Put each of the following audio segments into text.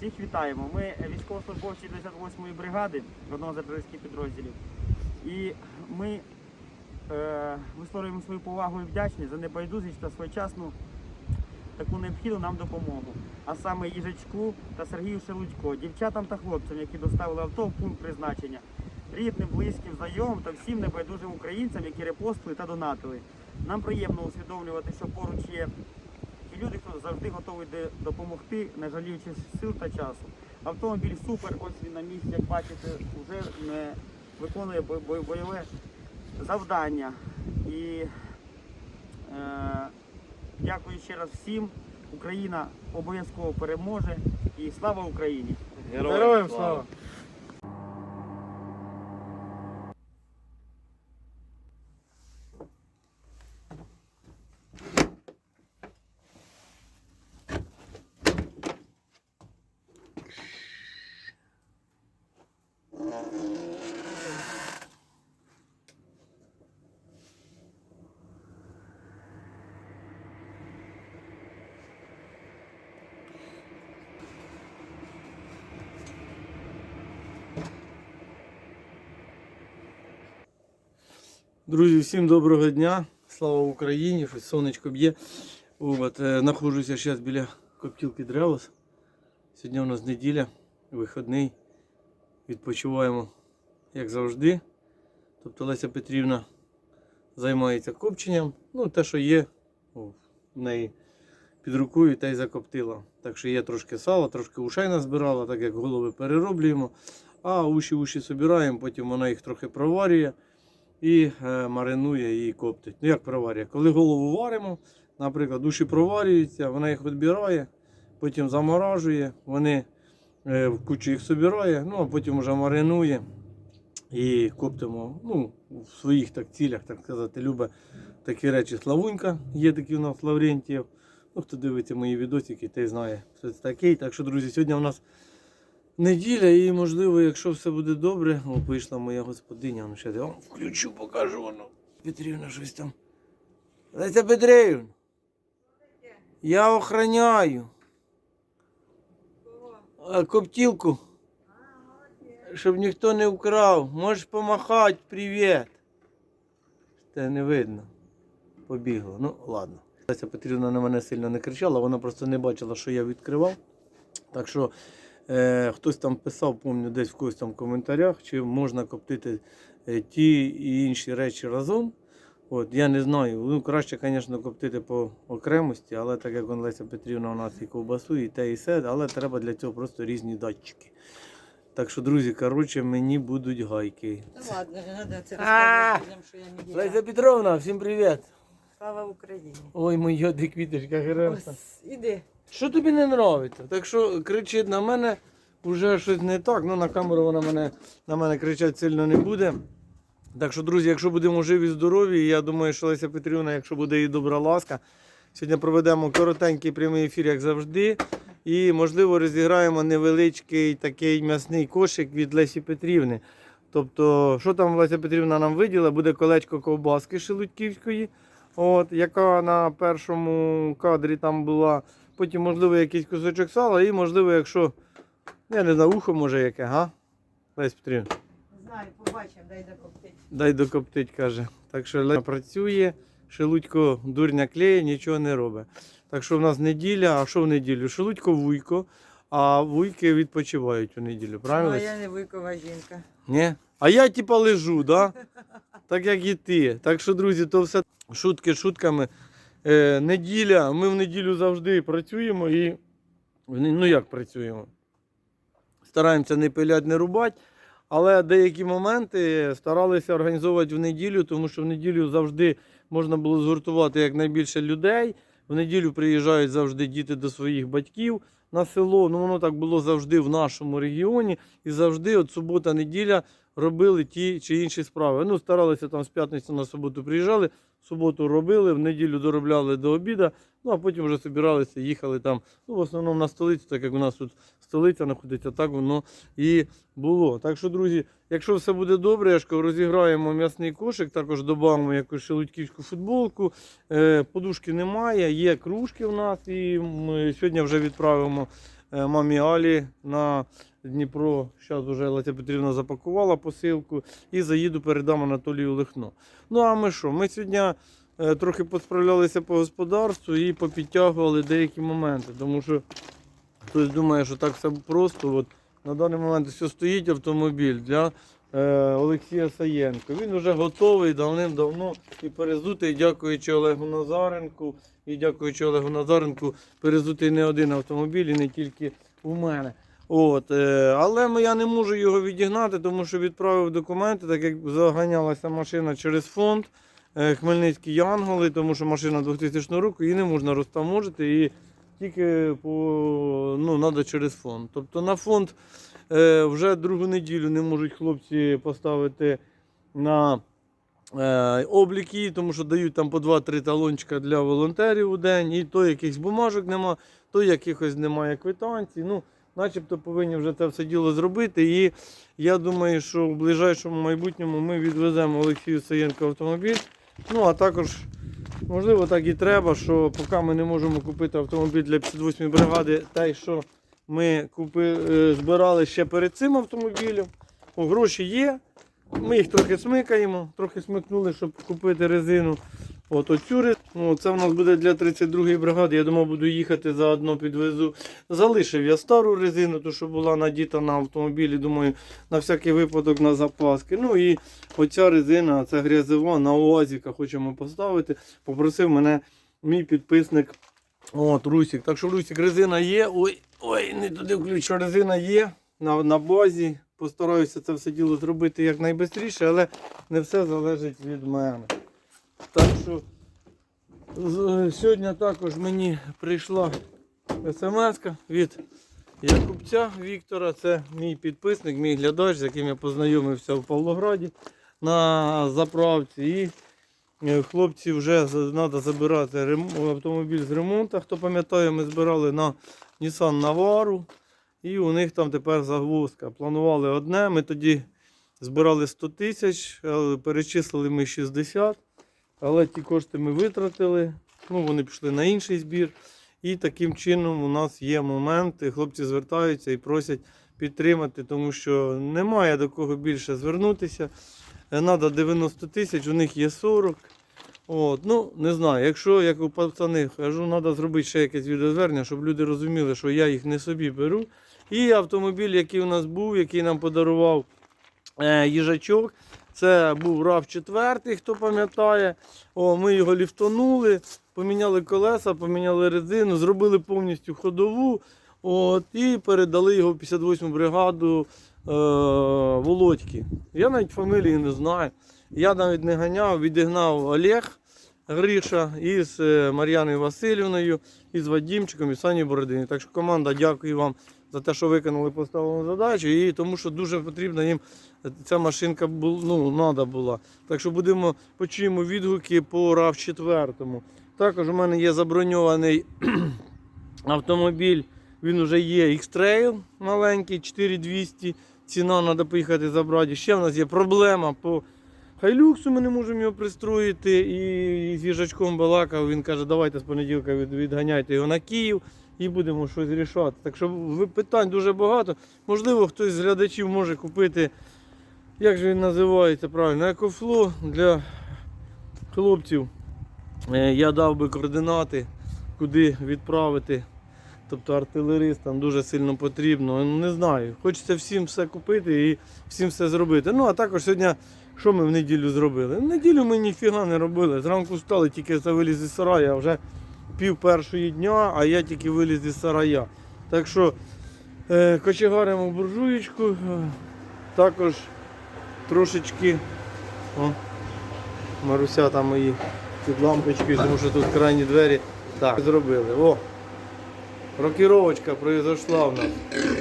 Всіх вітаємо. Ми військовослужбовці 58-ї бригади, одного з артилерійських підрозділів. І ми е, висловлюємо свою повагу і вдячність за небайдужість та своєчасну таку необхідну нам допомогу. А саме їжачку та Сергію Шелудько, дівчатам та хлопцям, які доставили авто в пункт призначення, рідним, близьким, знайомим та всім небайдужим українцям, які репостили та донатили. Нам приємно усвідомлювати, що поруч є люди, хто завжди готовий де- допомогти, не жаліючи сил та часу. Автомобіль супер, ось він на місці, як бачите, вже не виконує бой- бой- бойове завдання. І е, дякую ще раз всім. Україна обов'язково переможе і слава Україні! Героям слава! Друзі, всім доброго дня. Слава Україні! Щось сонечко б'є. От, е, знаходжуся зараз біля коптілки Древос. Сьогодні у нас неділя, вихідний. Відпочиваємо, як завжди. Тобто Леся Петрівна займається копченням. Ну, те, що є в неї під рукою, та й закоптила. Так що є трошки сала, трошки ушей назбирала, так як голови перероблюємо. А уші уші собираємо, потім вона їх трохи проварює і е, маринує і коптить. Ну як проварює? Коли голову варимо, наприклад, душі проварюються, вона їх відбирає, потім заморажує, вони е, в кучу їх собирає, ну а потім вже маринує і коптимо ну, в своїх так цілях, так сказати, любить такі речі. Славунька, є такий у нас Лаврентієв. Ну, хто дивиться мої відосики, той знає, що це такий. Так що, друзі, сьогодні у нас неділя, і можливо, якщо все буде добре, вийшла моя господиня. Ну, ще я вам включу, покажу. Ну. Петрівна щось там. Леся Петрівна. Я охороняю. Коптілку. Щоб ніхто не вкрав. Можеш помахати, привіт. Те не видно. Побігло. Ну, ладно. Леся Петрівна на мене сильно не кричала, вона просто не бачила, що я відкривав. Так що е, хтось там писав, пам'ятаю, десь в когось там в коментарях, чи можна коптити е, ті і інші речі разом. От, я не знаю. Ну, краще, звісно, коптити по окремості, але так як Леся Петрівна у нас і ковбасу, і те, і все, але треба для цього просто різні датчики. Так що, друзі, коротше, мені будуть гайки. Та ладно, не треба це А! людям, що я не Леся. Петровна, всім привіт! Слава Україні. Ой, моя квіточка героя. Іди. Що тобі не подобається? Так що кричить на мене, вже щось не так. Ну на камеру вона мене, на мене кричати сильно не буде. Так що, друзі, якщо будемо живі, здорові, я думаю, що Леся Петрівна, якщо буде їй добра ласка, сьогодні проведемо коротенький прямий ефір, як завжди. І, можливо, розіграємо невеличкий такий м'ясний кошик від Лесі Петрівни. Тобто, що там Леся Петрівна нам виділа, буде колечко ковбаски шелудьківської, от, яка на першому кадрі там була. Потім, можливо, якийсь кусочок сала, і, можливо, якщо, я не знаю, ухо може яке, га? Лесь Петрівна. Знаю, побачимо, дай докоптить. Дай докоптить, каже. Так що Леся працює, Шелудько дурня клеє, нічого не робить. Так що в нас неділя, а що в неділю? Шелудько вуйко, а вуйки відпочивають у неділю, правильно? Ну, а я не викова жінка. Ні? А я типа лежу, да? так як і ти. Так що, друзі, то все шутки шутками. Е, неділя, ми в неділю завжди працюємо і. Ну як працюємо? Стараємося не пилять, не рубати. Але деякі моменти старалися організовувати в неділю, тому що в неділю завжди можна було згуртувати якнайбільше людей. В неділю приїжджають завжди діти до своїх батьків на село. Ну воно так було завжди в нашому регіоні. І завжди, от субота, неділя, робили ті чи інші справи. Ну, старалися там з п'ятниці на суботу приїжджали, суботу робили, в неділю доробляли до обіду, ну а потім вже збиралися, їхали там. Ну, в основному на столицю, так як у нас тут столиця знаходиться, так воно і було. Так що, друзі, якщо все буде добре, я розіграємо м'ясний кошик, також додамо якусь шелудьківську футболку. Е, подушки немає, є кружки в нас, і ми сьогодні вже відправимо е, мамі Алі на Дніпро. Зараз вже Леся Петрівна запакувала посилку і заїду передам Анатолію Лихно. Ну а ми що? Ми сьогодні е, трохи посправлялися по господарству і попідтягували деякі моменти, тому що хтось думає, що так все просто. От, на даний момент все стоїть автомобіль для Олексія Саєнко. Він вже готовий давним-давно і перезутий, дякуючи Олегу Назаренку. І дякуючи Олегу Назаренку, перезутий не один автомобіль і не тільки у мене. От, е, але я не можу його відігнати, тому що відправив документи, так як заганялася машина через фонд е, Хмельницькі Янголи, тому що машина 2000 року, її не можна розтаможити, і тільки по, ну, треба через фонд. Тобто на фонд е, вже другу неділю не можуть хлопці поставити на е, облік її, тому що дають там по 2-3 талончика для волонтерів у день, і то якихось бумажок нема, то якихось немає квитанцій. Ну, начебто повинні вже це все діло зробити. І я думаю, що в ближайшому майбутньому ми відвеземо Олексію Саєнко автомобіль. Ну, а також, можливо, так і треба, що поки ми не можемо купити автомобіль для 58-ї бригади, той, що ми купи, е, збирали ще перед цим автомобілем. О, гроші є. Ми їх трохи смикаємо, трохи смикнули, щоб купити резину. От оцю резину. Це в нас буде для 32-ї бригади. Я думав, буду їхати заодно підвезу. Залишив я стару резину, ту, що була надіта на автомобілі. Думаю, на всякий випадок на запаски. Ну і оця резина, це грязева на УАЗіка хочемо поставити. Попросив мене мій підписник. От, Русік. Так що Русік, резина є. Ой, ой, не туди включу. Резина є на, на базі. Постараюся це все діло зробити якнайбистріше, але не все залежить від мене. Так що сьогодні також мені прийшла смс від Якубця Віктора. Це мій підписник, мій глядач, з яким я познайомився в Павлограді на заправці. І е, хлопці вже треба забирати автомобіль з ремонту. Хто пам'ятає, ми збирали на Nissan Navara. І у них там тепер загвоздка. Планували одне, ми тоді збирали 100 тисяч, перечислили ми 60. Але ті кошти ми витратили. Ну, вони пішли на інший збір. І таким чином у нас є моменти. Хлопці звертаються і просять підтримати, тому що немає до кого більше звернутися. Треба 90 тисяч, у них є 40. От, ну, не знаю, якщо, як у пацани, кажу, треба зробити ще якесь відеозвернення, щоб люди розуміли, що я їх не собі беру. І автомобіль, який у нас був, який нам подарував е, їжачок, це був RAV 4, хто пам'ятає. О, ми його ліфтонули, поміняли колеса, поміняли резину, зробили повністю ходову. От, і передали його в 58 бригаду е, Володьки. Я навіть фамілії не знаю. Я навіть не ганяв, відігнав Олег Гриша із е, Мар'яною Васильівною, із Вадімчиком і Сані Бородині. Так що команда, дякую вам за те, що виконали поставлену задачу, і тому що дуже потрібна їм ця машинка ну, надо була. Так що будемо почуємо відгуки по rav 4 Також у мене є заброньований автомобіль. Він вже є X-Trail маленький, 4200. Ціна треба поїхати забрати. Ще в нас є проблема по Хайлюксу, ми не можемо його пристроїти. І з їжачком балакав. Він каже, давайте з понеділка відганяйте його на Київ і будемо щось рішати. Так що питань дуже багато. Можливо, хтось з глядачів може купити, як же він називається правильно, екофло для хлопців. Е, Я дав би координати, куди відправити. Тобто артилеристам дуже сильно потрібно. Не знаю. Хочеться всім все купити і всім все зробити. Ну а також сьогодні, що ми в неділю зробили? В неділю ми ніфіга не робили. Зранку встали, тільки виліз із сарая, вже пів першої дня, а я тільки виліз із сарая. Так що е, кочегаримо буржуєчку. е, Також трошечки. О, Маруся там мої під лампочкою, тому що тут крайні двері. Так, зробили. О! Рокіровочка произошла в нас.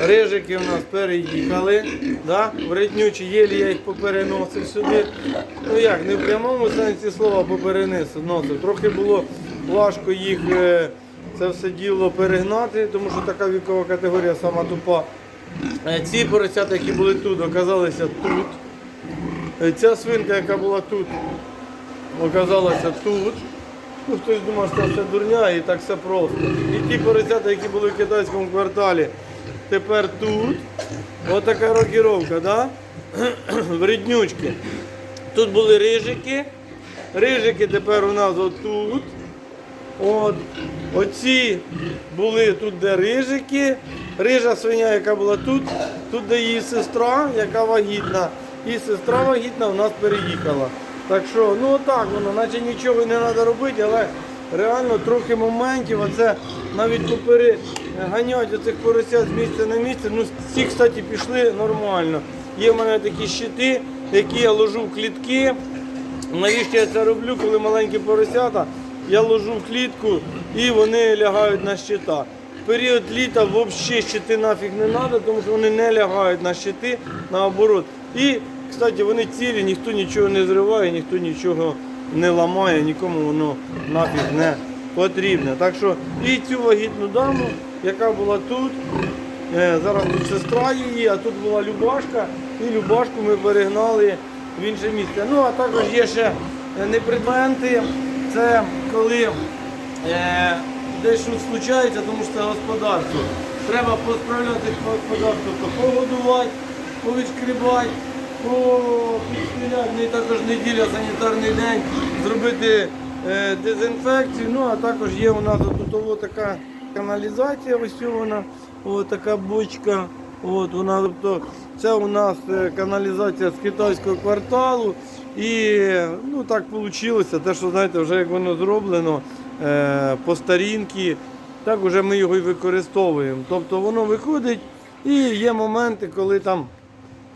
Рижики в нас переїхали. Да? Вреднючі єлі я їх попереносив сюди. Ну як, не в прямому сенсі слова попереносив. Трохи було важко їх е, це все діло перегнати, тому що така вікова категорія сама тупа. Е, Ці поросята, які були тут, оказалися тут. Е, Ця свинка, яка була тут, оказалася тут. Ну, хтось думав, що це дурня і так все просто. І ті поросята, які були в китайському кварталі, тепер тут. Отака рокіровка, да? в ріднючки. Тут були рижики. Рижики тепер у нас отут. От. Оці були тут, де рижики. Рижа свиня, яка була тут, тут, де її сестра, яка вагітна. І сестра вагітна в нас переїхала. Так що, ну отак воно, наче нічого не треба робити, але реально трохи моментів, оце навіть попереганять оцих поросят з місця на місце. Ну, ці, кстати, пішли нормально. Є в мене такі щити, які я ложу в клітки. Навіщо я це роблю, коли маленькі поросята, я ложу в клітку і вони лягають на щита. В період літа взагалі щити нафіг не треба, тому що вони не лягають на щити, наоборот. І, кстати, вони цілі, ніхто нічого не зриває, ніхто нічого не ламає, нікому воно нафіг не потрібне. Так що і цю вагітну даму, яка була тут, Е, Зараз тут сестра її, а тут була Любашка, і Любашку ми перегнали в інше місце. Ну, а також є ще е, непредменти. Це коли е, десь щось случається, тому що це господарство. Треба посправляти господарство, то погодувати, повідшкрібати, попідстріляти. Ну також неділя, санітарний день, зробити е, дезінфекцію. Ну, а також є у нас тут така каналізація, ось вона, така бочка. От вона, тобто, це у нас е, каналізація з китайського кварталу. І ну так вийшло, те, що знаєте, вже як воно зроблено е, по старінки, так вже ми його і використовуємо. Тобто воно виходить і є моменти, коли там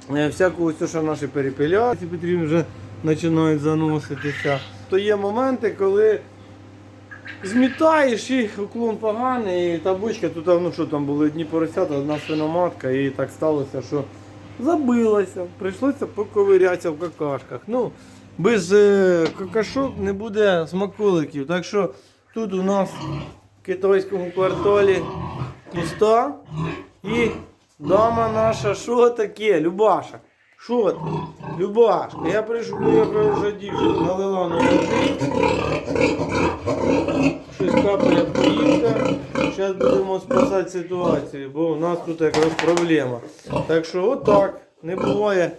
всяку ось, що наші перепеляції потрібні вже починають заноситися. То є моменти, коли Змітаєш і уклон поганий, і табличка, тут ну що там були одні поросята, одна свиноматка, і так сталося, що забилася, прийшлося поковирятися в какашках. Ну, без е, какашок не буде смаколиків. Так що тут у нас в китайському кварталі пуста і дама наша, що таке, Любаша? Що ти? Любашка, я прийшов, я вже дівчина, налила на води. Щось капає поїздка. Зараз будемо спасати ситуацію, бо у нас тут якраз проблема. Так що отак. Не буває.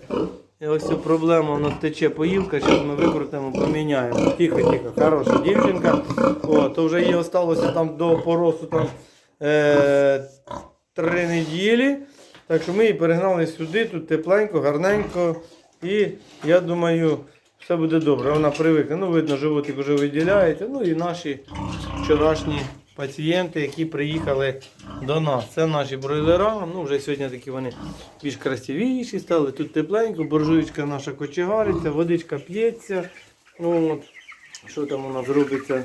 І ось ця проблема, у нас тече поїлка, зараз ми викрутимо, поміняємо. Тихо, тихо, хороша дівчинка. О, то вже їй осталося там до поросу там, е, три неділі. Так що ми її перегнали сюди, тут тепленько, гарненько. І я думаю, все буде добре. Вона привикне. Ну, видно, животик вже виділяється. Ну і наші вчорашні пацієнти, які приїхали до нас. Це наші бройлера. Ну, вже сьогодні такі вони більш красивіші стали. Тут тепленько, буржуєчка наша кочегариться, водичка п'ється. Ну, от, що там у нас робиться?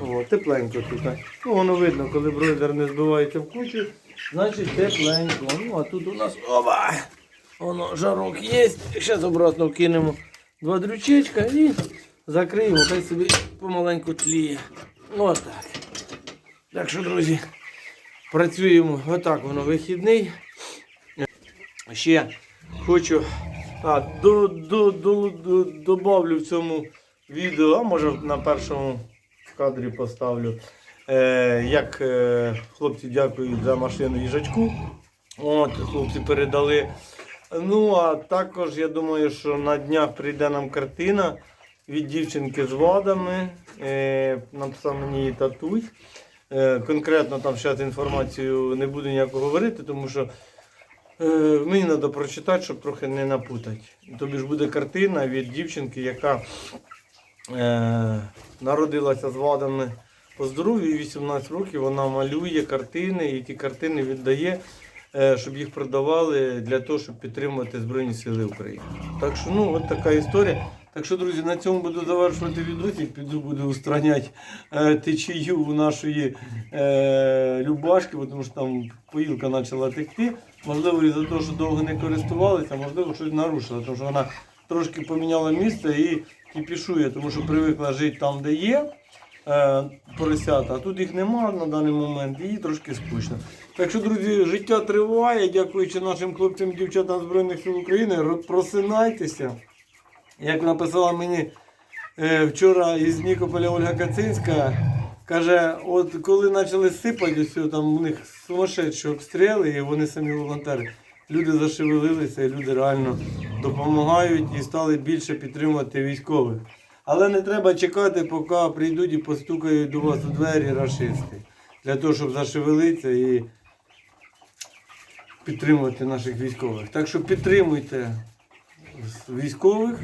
О, тепленько тут. Ну, воно видно, коли бройлер не збивається в кучу, значить тепленько. Ну, а тут у нас оба! Воно жарок є. Зараз обратно кинемо два дрючечка і закриємо, хай собі помаленьку тліє. Ось так. Так що, друзі, працюємо. Отак воно вихідний. Ще хочу. А, до, до, до, до, добавлю в цьому відео, а може на першому кадрі поставлю. Е, як е, хлопці дякують за машину їжачку. От, хлопці передали. Ну, а також я думаю, що на днях прийде нам картина від дівчинки з вадами. Е, написав мені її татусь. Конкретно там зараз інформацію не буду ніяко говорити, тому що мені треба прочитати, щоб трохи не напутати. Тобі ж буде картина від дівчинки, яка народилася з вадами по здоров'ю, 18 років вона малює картини і ті картини віддає, е, щоб їх продавали для того, щоб підтримувати Збройні Сили України. Так що, ну, от така історія. Так що, друзі, на цьому буду завершувати відосик, піду буду устраняти е, течію у нашої е, Любашки, тому що там поїлка почала текти. Можливо, із-за того, що довго не користувалися, можливо, щось нарушила, тому що вона трошки поміняла місце і кіпішує, тому що привикла жити там, де є поросята, а тут їх немає на даний момент, і трошки скучно. Так що, друзі, життя триває, дякуючи нашим хлопцям і дівчатам Збройних сил України, ро- просинайтеся. Як написала мені е, вчора із Нікополя Ольга Кацинська. Каже, от коли почали сипати, ось там у них сумасшедші обстріли, і вони самі волонтери. Люди зашевелилися, і люди реально допомагають і стали більше підтримувати військових. Але не треба чекати, поки прийдуть і постукають до вас у двері рашисти. Для того, щоб зашевелитися і підтримувати наших військових. Так що підтримуйте військових,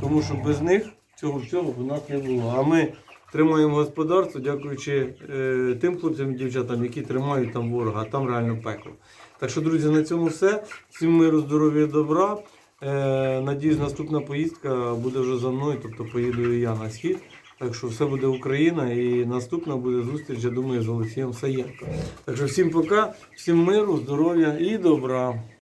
тому що без них цього всього б у нас не було. А ми тримаємо господарство, дякуючи е, тим хлопцям і дівчатам, які тримають там ворога, а там реально пекло. Так що, друзі, на цьому все. Всім миру, здоров'я добра. Е, надіюсь, наступна поїздка буде вже за мною, тобто поїду я на схід. Так що все буде Україна і наступна буде зустріч, я думаю, з Олексієм Саєнко. Так що всім пока, всім миру, здоров'я і добра.